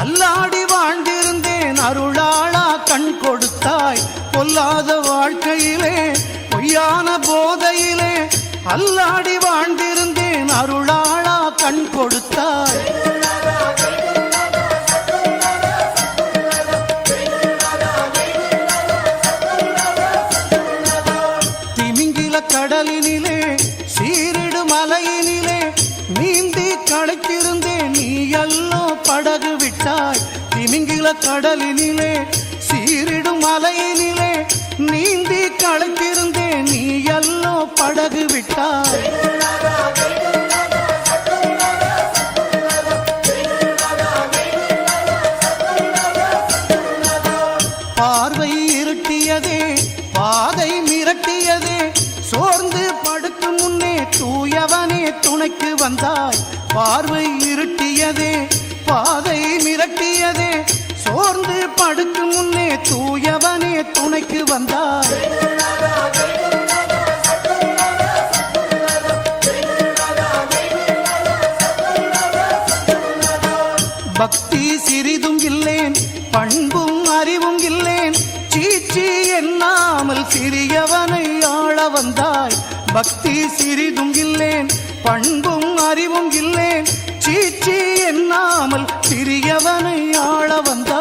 அல்லாடி வாழ்ந்திருந்தேன் அருளாளா கண் கொடுத்தாய். பொல்லாத வாழ்க்கையிலே பொய்யான போதையிலே. அல்லாடி வாழ்ந்திருந்தேன் அருளாளா கண் கொடுத்தாய். கடலினிலே சீரிடும் அலையினிலே நீந்தி களைத்திருந்தேன் நீ எல்லோ படகு விட்டாய் பார்வை இருட்டியதே பாதை மிரட்டியதே சோர்ந்து படுக்கும் முன்னே தூயவனே துணைக்கு வந்தாய். பார்வை இருட்டியதே பாதை படுக்கு முன்னே தூயவனே துணைக்கு வந்தார் பக்தி சிறிதும் இல்லேன் பண்பும் அறிவும் இல்லேன் சீச்சி எண்ணாமல் சிறியவனை ஆள வந்தாய். பக்தி சிறிதும் இல்லேன் பண்பும் அறிவும் இல்லேன் சீச்சி எண்ணாமல் சிறியவனை ஆள வந்தாய்.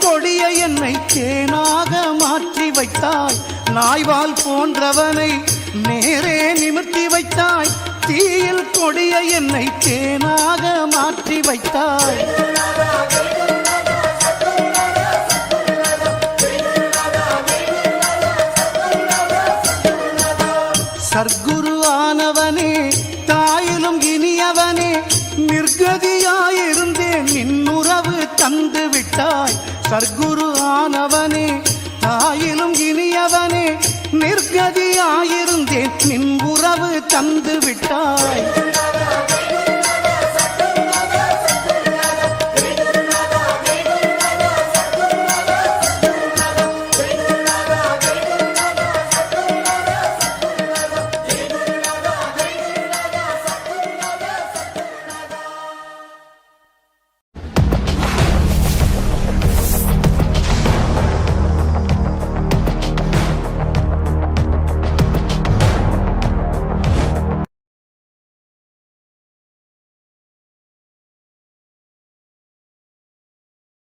கொடிய என்னை தேனாக மாற்றி வைத்தாய். நாய்வால் போன்றவனை நேரே நிமிர்த்தி வைத்தாய். தீயில் கொடிய என்னை தேனாக மாற்றி வைத்தாய். சர்க்குரு ஆனவனே தாயிலும் இனியவனே நிர்கதியாயிருந்தேன் நின்னுறவு தந்து விட்டாய் சர்க்குரு ஆனவனே தாயிலும் இனியவனே நிர்கதியாயிருந்தேன் நின் உறவு தந்து விட்டாய்